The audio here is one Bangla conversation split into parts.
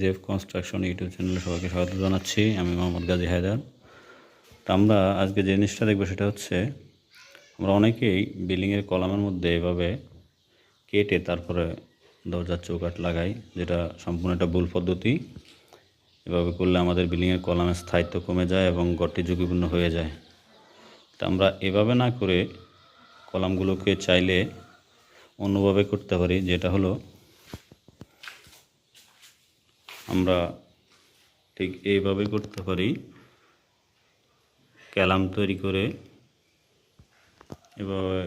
জেফ কনস্ট্রাকশন ইউটিউব চ্যানেলে সবাইকে স্বাগত জানাচ্ছি। আমি মোহাম্মদ গাজী হায়দার। তা আমরা আজকে যে জিনিসটা দেখব সেটা হচ্ছে, আমরা অনেকেই বিল্ডিংয়ের কলামের মধ্যে এভাবে কেটে তারপরে দরজার চৌকাট লাগাই, যেটা সম্পূর্ণ একটা ভুল পদ্ধতি। এভাবে করলে আমাদের বিল্ডিংয়ের কলামের স্থায়িত্ব কমে যায় এবং গড়টি ঝুঁকিপূর্ণ হয়ে যায়। তা আমরা এভাবে না করে কলামগুলোকে চাইলে অন্যভাবে করতে পারি, যেটা হলো আমরা ঠিক এইভাবে করতে পারি। ক্যালাম তৈরি করে এভাবে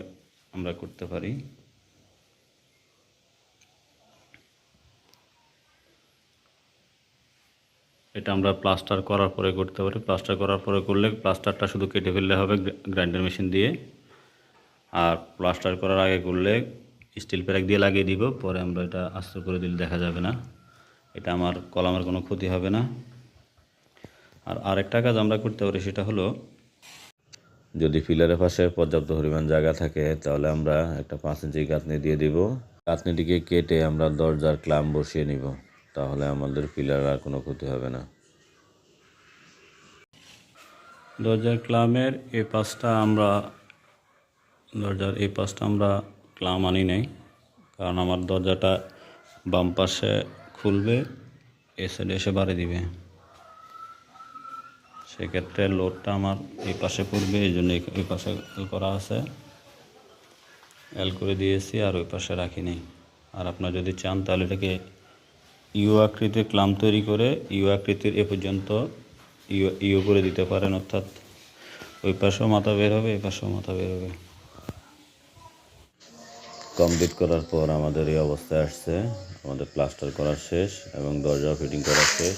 আমরা করতে পারি। এটা আমরা প্লাস্টার করার পরে করতে পারি। প্লাস্টার করার পরে করলে প্লাস্টারটা শুধু কেটে ফেললে হবে গ্রাইন্ডার মেশিন দিয়ে। আর প্লাস্টার করার আগে করলে স্টিল প্যারাক দিয়ে লাগিয়ে দিব, পরে আমরা এটা আস্তে করে দিলে দেখা যাবে না। এটা আমার কলামের কোনো ক্ষতি হবে না। আর আরেকটা কাজ আমরা করতে পারি সেটা হলো, যদি পিলারের পাশে পর্যাপ্ত পরিমাণ জায়গা থাকে, তাহলে আমরা একটা পাঁচ ইঞ্চি গাঁথনি দিয়ে দিব। গাঁথনিটিকে কেটে আমরা দরজার ক্লাম বসিয়ে নিব, তাহলে আমাদের পিলার আর কোনো ক্ষতি হবে না। দরজার ক্লামের এই পাশটা আমরা, দরজার এই পাশটা আমরা ক্লাম আনি নাই, কারণ আমার দরজাটা বাম পাশে খুলবে এ সাইডে এসে বাড়ি দিবে। সেক্ষেত্রে লোডটা আমার এই পাশে পড়বে, এই জন্য এই- পাশে করা আছে। এল করে দিয়েছি আর ওই পাশে রাখিনি। আর আপনার যদি চান তাহলে এটাকে ইউ আকৃতির ক্লাম তৈরি করে ইউ আকৃতির এ পর্যন্ত ইউ ইউ করে দিতে পারেন, অর্থাৎ ওই পাশেও মাথা বের হবে, এই পাশেও মাথা বের হবে। কমপ্লিট করার পর আমাদের এই অবস্থায় আসছে। আমাদের প্লাস্টার করা শেষ এবং দরজা ফিটিং করা শেষ।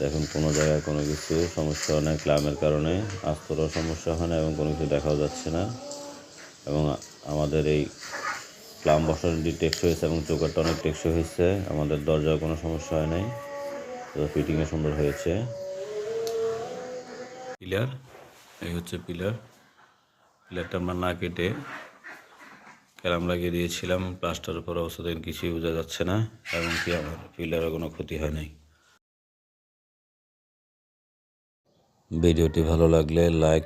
দেখুন, কোনো জায়গায় কোনো কিছু সমস্যা হয় ক্লামের কারণে। আস্তরও সমস্যা হয় না এবং কোনো কিছু দেখাও যাচ্ছে না। এবং আমাদের এই ক্লাম বসানোটি টেকসই হয়েছে এবং চৌকারটা অনেক টেকসই হয়েছে। আমাদের দরজার কোনো সমস্যা হয় নাই। তো ফিটিংও সুন্দর হয়েছে। পিলার, এই হচ্ছে পিলার। পিলারটা আমরা না কেটে ক্যারাম লাগিয়ে দিয়েছিলাম, প্লাস্টার পর অবস্থা কিছুই বোঝা যাচ্ছে না এবং কি আমার পিলারের কোনো ক্ষতি হয় নাই। ভিডিওটি ভালো লাগলে লাইক,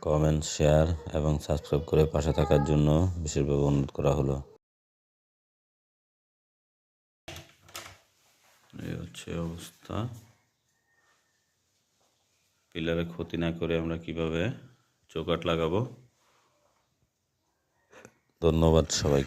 কমেন্ট, শেয়ার এবং সাবস্ক্রাইব করে পাশে থাকার জন্য বিশেষভাবে অনুরোধ করা হলো। এই হচ্ছে অবস্থা। পিলারে ক্ষতি না করে আমরা কীভাবে চৌকাট লাগাবো? ধন্যবাদ সবাই